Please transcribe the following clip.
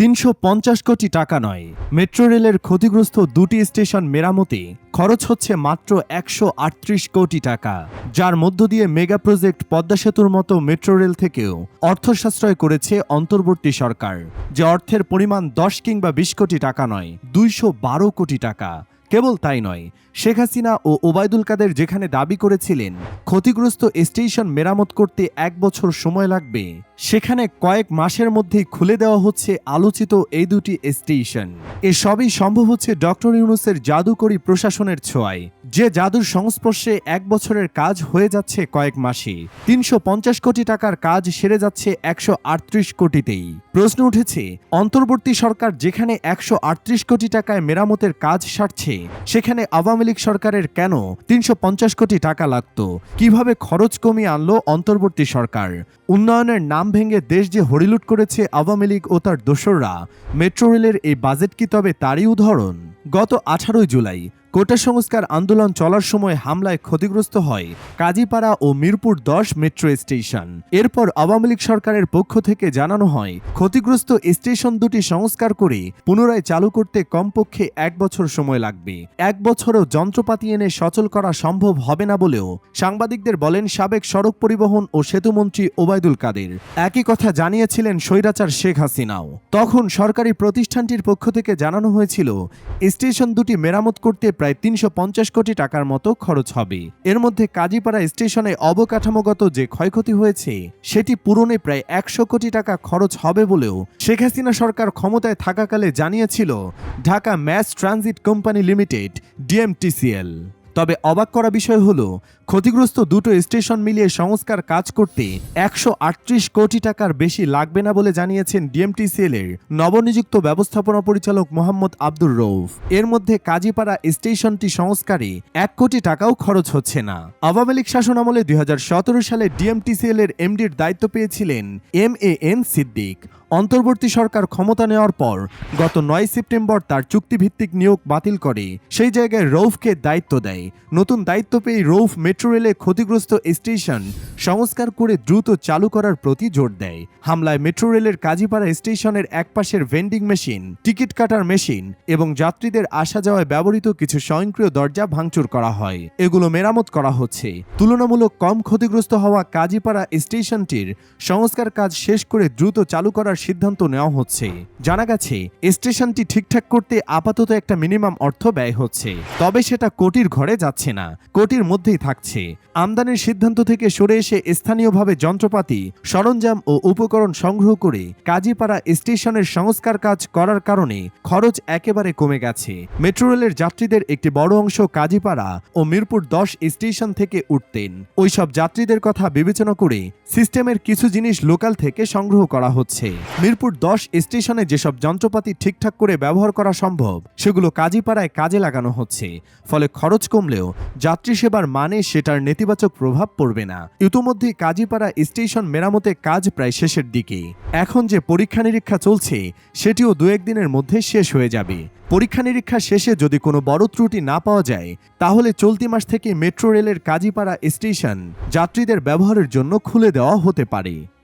তিনশো পঞ্চাশ কোটি টাকা নয়। মেট্রো রেলের ক্ষতিগ্রস্ত দুটি স্টেশন মেরামতে খরচ হচ্ছে মাত্র একশো আটত্রিশ কোটি টাকা, যার মধ্য দিয়ে মেগা প্রজেক্ট পদ্মা সেতুর মতো মেট্রো রেল থেকেও অর্থ সাশ্রয় করেছে অন্তর্বর্তী সরকার, যে অর্থের পরিমাণ দশ কিংবা বিশ কোটি টাকা নয়, দুইশো কোটি টাকা। কেবল তাই নয় শেখ হাসিনা ও ওবায়দুল কাদের যেখানে দাবি করেছিলেন, ক্ষতিগ্রস্ত স্টেশন মেরামত করতে এক বছর সময় লাগবে, সেখানে কয়েক মাসের মধ্যেই খুলে দেওয়া হচ্ছে আলোচিত এই দুটি স্টেশন। এ সবই সম্ভব হচ্ছে ডক্টর ইউনুসের জাদুকরী প্রশাসনের ছোঁয়ায়। যে জাদুর সংস্পর্শে এক বছরের কাজ হয়ে যাচ্ছে কয়েক মাসে। তিনশো পঞ্চাশ কোটি টাকার কাজ সেরে যাচ্ছে একশো আটত্রিশ কোটিতেই। প্রশ্ন উঠেছে, অন্তর্বর্তী সরকার যেখানে একশো আটত্রিশ কোটি টাকায় মেরামতের কাজ সারছে, সেখানে আওয়ামী লীগ সরকারের কেন তিনশো পঞ্চাশ কোটি টাকা লাগতো? কীভাবে খরচ কমিয়ে আনলো অন্তর্বর্তী সরকার? উন্নয়নের নাম ভেঙে দেশ যে হরিলুট করেছে আওয়ামী লীগ ও তার দোসররা, মেট্রো রেলের এই বাজেট কি তবে তারই উদাহরণ? গত আঠারোই জুলাই কোটা সংস্কার আন্দোলন চলার সময় হামলায় ক্ষতিগ্রস্ত হয় কাজীপাড়া ও মিরপুর দশ মেট্রো স্টেশন। এরপর আওয়ামী লীগ সরকারের পক্ষ থেকে জানানো হয়, ক্ষতিগ্রস্ত স্টেশন দুটি সংস্কার করে পুনরায় চালু করতে কমপক্ষে এক বছর সময় লাগবে। এক বছরও যন্ত্রপাতি এনে সচল করা সম্ভব হবে না বলেও সাংবাদিকদের বলেন সাবেক সড়ক পরিবহন ও সেতুমন্ত্রী ওবায়দুল কাদের। একই কথা জানিয়েছিলেন স্বৈরাচার শেখ হাসিনাও। তখন সরকারি প্রতিষ্ঠানটির পক্ষ থেকে জানানো হয়েছিল, স্টেশন দুটি মেরামত করতে প্রায় তিনশো পঞ্চাশ কোটি টাকার মতো খরচ হবে। এর মধ্যে কাজীপাড়া স্টেশনে অবকাঠামোগত যে ক্ষয়ক্ষতি হয়েছে, সেটি পূরণে প্রায় একশো কোটি টাকা খরচ হবে বলেও শেখ হাসিনা সরকার ক্ষমতায় থাকাকালে জানিয়েছিল Dhaka mass transit company limited, DMTCL. তবে অবাক করা বিষয় হলো, ক্ষতিগ্রস্ত দুটো স্টেশন মিলিয়ে সংস্কার কাজ করতে একশো আটত্রিশ কোটি টাকার বেশি লাগবে না বলে জানিয়েছেন ডিএমটিসিএল এর নবনিযুক্ত ব্যবস্থাপনা পরিচালক মোহাম্মদ আব্দুর রৌফ এর মধ্যে কাজীপাড়া স্টেশনটি সংস্কারে এক কোটি টাকাও খরচ হচ্ছে না। আওয়ামী লীগ শাসন আমলে দুই সালে ডিএমটিসিএল এর এমডির দায়িত্ব পেয়েছিলেন এম এ এন সিদ্দিক। অন্তর্বর্তী সরকার ক্ষমতা নেওয়ার পর গত নয় সেপ্টেম্বর তার চুক্তিভিত্তিক নিয়োগ বাতিল করে। সেই জায়গায় রৌফকে দায়িত্ব দেয়। নতুন দায়িত্ব পেয়ে রৌফ মেট্রো রেলে ক্ষতিগ্রস্ত স্টেশন সংস্কার করে দ্রুত চালু করার প্রতি জোর দেয়। হামলায় মেট্রো রেলের কাজীপাড়া স্টেশনের একপাশের ভেন্ডিং মেশিন, টিকিট কাটার মেশিন এবং যাত্রীদের আসা যাওয়ায় ব্যবহৃত কিছু স্বয়ংক্রিয় দরজা ভাঙচুর করা হয়। এগুলো মেরামত করা হচ্ছে। তুলনামূলক কম ক্ষতিগ্রস্ত হওয়া কাজীপাড়া স্টেশনটির সংস্কার কাজ শেষ করে দ্রুত চালু করার সিদ্ধান্ত নেওয়া হচ্ছে। জানা গেছে, স্টেশনটি ঠিকঠাক করতে আপাতত একটা মিনিমাম অর্থ ব্যয় হচ্ছে। তবে সেটা কোটির ঘরে যাচ্ছে না, কোটির মধ্যেই থাকছে। আমদানির সিদ্ধান্ত থেকে সরে এসে স্থানীয়ভাবে যন্ত্রপাতি, সরঞ্জাম ও উপকরণ সংগ্রহ করে কাজীপাড়া স্টেশনের সংস্কার কাজ করার কারণে খরচ একেবারে কমে গেছে। মেট্রো রেলের যাত্রীদের একটি বড় অংশ কাজীপাড়া ও মিরপুর দশ স্টেশন থেকে উঠতেন। ওইসব যাত্রীদের কথা বিবেচনা করে সিস্টেমের কিছু জিনিস লোকাল থেকে সংগ্রহ করা হচ্ছে। মিরপুর দশ স্টেশনে যেসব যন্ত্রপাতি ঠিকঠাক করে ব্যবহার করা সম্ভব, সেগুলো কাজীপাড়ায় কাজে লাগানো হচ্ছে। ফলে খরচ কমলেও যাত্রী সেবার মানে সেটার নেতিবাচক প্রভাব পড়বে না। ইতোমধ্যেই কাজীপাড়া স্টেশন মেরামতে কাজ প্রায় শেষের দিকে। এখন যে পরীক্ষা নিরীক্ষা চলছে, সেটিও দু একদিনের মধ্যে শেষ হয়ে যাবে। পরীক্ষা নিরীক্ষা শেষে যদি কোনো বড় ত্রুটি না পাওয়া যায়, তাহলে চলতি মাস থেকে মেট্রো রেলের কাজীপাড়া স্টেশন যাত্রীদের ব্যবহারের জন্য খুলে দেওয়া হতে পারে।